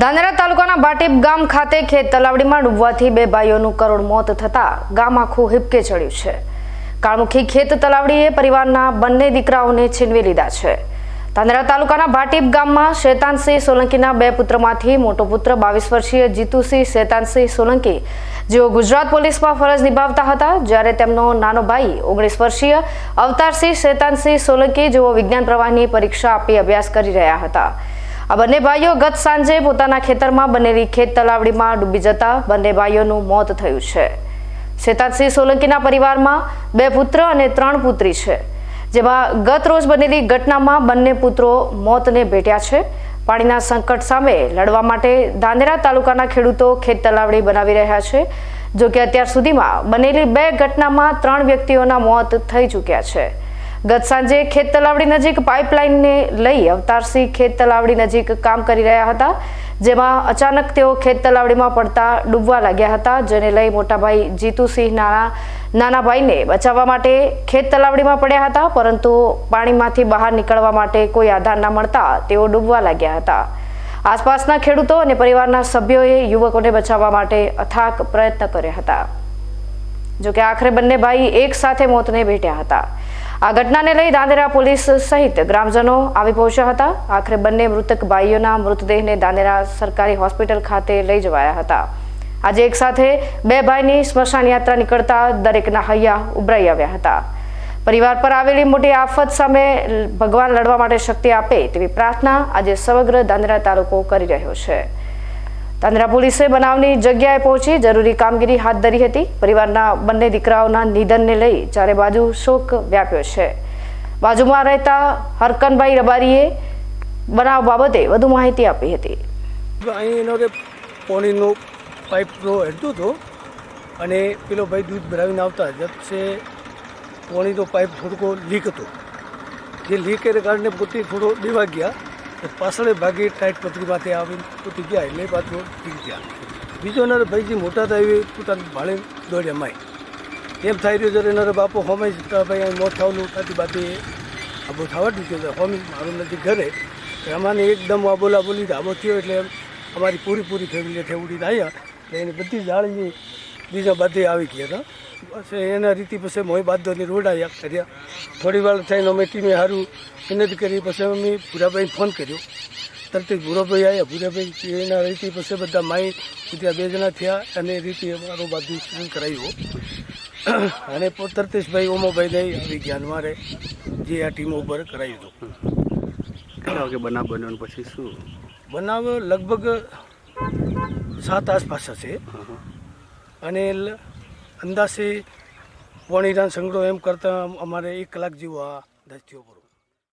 ધાનેરા તાલુકાના બાટીપ ગામ ખાતે ખેત તલાવડીમાં ડૂબવાથી બે ભાઈઓનું કરોડ મોત થતા ગામ આખું હિપકે ચડ્યું છે. કાળમુખી ખેત તલાવડીએ પરિવારના બંને દીકરાઓને છીનવી લીધા છે. ધાનેરા તાલુકાના ભાટીપ ગામમાં શેતાનસિંહ સોલંકીના બે પુત્રમાંથી મોટો પુત્ર બાવીસ વર્ષીય જીતુસિંહ શેતાનસિંહ સોલંકી જેઓ ગુજરાત પોલીસમાં ફરજ નિભાવતા હતા જ્યારે તેમનો નાનો ભાઈ ઓગણીસ વર્ષીય અવતારસિંહ શેતાનસિંહ સોલંકી જેઓ વિજ્ઞાન પ્રવાહની પરીક્ષા આપી અભ્યાસ કરી રહ્યા હતા. આ બંને ભાઈઓ ગત સાંજે પોતાના ખેતરમાં બનેલી ખેત તલાવડીમાં ડૂબી જતા બંને ભાઈઓનું મોત થયું છે. શેતાજસિંહ સોલંકીના પરિવારમાં બે પુત્ર અને ત્રણ પુત્રી છે. જેમાં ગત રોજ બનેલી ઘટનામાં બંને પુત્રો મોતને ભેટ્યા છે. પાણીના સંકટ સામે લડવા માટે ધાંધેરા તાલુકાના ખેડૂતો ખેત તલાવડી બનાવી રહ્યા છે, જો કે અત્યાર સુધીમાં બનેલી બે ઘટનામાં ત્રણ વ્યક્તિઓના મોત થઈ ચૂક્યા છે. ગત સાંજે ખેત તલાવડી નજીક પાઇપલાઇનને લઈ અવતારસિંહ ખેત તલાવડી નજીક કામ કરી રહ્યા હતા, જેમાં અચાનક તેઓ ખેત તલાવડીમાં પડતા ડૂબવા લાગ્યા હતા, જેને લઈ મોટાભાઈ જીતુસિંહ નાના નાના ભાઈને બચાવવા માટે ખેત તલાવડીમાં પડ્યા હતા, પરંતુ પાણીમાંથી બહાર નીકળવા માટે કોઈ આધાર ના મળતા તેઓ ડૂબવા લાગ્યા હતા. આસપાસના ખેડૂતો અને પરિવારના સભ્યોએ યુવકોને બચાવવા માટે અથાક પ્રયત્ન કર્યા હતા. જોકે આખરે બંને ભાઈ એક સાથે મોતને ભેટ્યા હતા. આ ઘટનાને લઈ દાંદેરા પોલીસ સહિત ગ્રામજનો આવી પહોંચ્યા હતા. આખરે બંને મૃતક ભાઈઓના મૃતદેહને દાંદેરા સરકારી હોસ્પિટલ ખાતે લઈ જવાયા હતા. આજે એક સાથે બે ભાઈની સ્મશાન યાત્રા નીકળતા દરેકના હૈયા ઉભરાઈ આવ્યા હતા. પરિવાર પર આવેલી મોટી આફત સામે ભગવાન લડવા માટે શક્તિ આપે તેવી પ્રાર્થના આજે સમગ્ર દાંદેરા તાલુકો કરી રહ્યો છે. તાંદ્રા પોલીસે બનાવની જગ્યાએ પહોંચી જરૂરી કામગીરી હાથ ધરી હતી. પરિવારના બંને દીકરાઓના નિધનને લઈ ચારે બાજુ શોક વ્યાપ્યો છે. બાજુમાં રહેતા હરકનભાઈ રબારીએ બનાવ બાબતે વધુ માહિતી આપી હતી. અહીં એનો કે પાણીનો પાઇપ હેડતો હતો અને પેલો ભાઈ દૂધ ભરાવીને આવતા જશે પાણીનો પાઇપ થોડોક લીક હતો. જે લીક એને કારણે પોતે થોડો દેવા ગયા. પાછળ ભાગે ટાઈટ પથરીમાંથી આવીને પોતે ગયા, એટલે પાછો ટીક ગયા. બીજો એના ભાઈજી મોટા થાય એ પોતાના ભાડે દોડ્યા માય. એમ થઈ રહ્યું જ્યારે એના બાપો હોમે જતા ભાઈ મોત થવાનું થતી બાતી આબો થવા દીધો હતો. હોમી મારું નથી ઘરે અમાને એકદમ આ બોલા આબો થયો, એટલે અમારી પૂરી પૂરી ફેમિલી ઠેવડી આવ્યા એટલે બધી જાળની બીજા બધે આવી ગયા હતા. બસ એના રીતે પછી મોય બાદોની રોડ આવ્યા કર્યા. થોડી વાર થઈને અમે ટીમે સારું મહેનત કરી પછી અમે ભૂરાભાઈને ફોન કર્યો. તરત જ ભૂરાભાઈ આવ્યા ભૂરાભાઈ એના રીતે પછી બધા માઈ ત્યાં બે જણા થયા અને રીતે અમારો બધું સ્ક્રીન કરાવ્યું અને તરતેશભાઈ ઓમોભાઈને આવી ગયા મારે જે આ ટીમ ઉપર કરાવ્યું હતું. વાગે બનાવ બન્યો પછી શું? બનાવ લગભગ સાત આસપાસ હશે. અને અંદાજે વણીરાન સંગ્રહ એમ કરતાં અમારે એક કલાક જેવો આ દસ્તીઓ બરોબર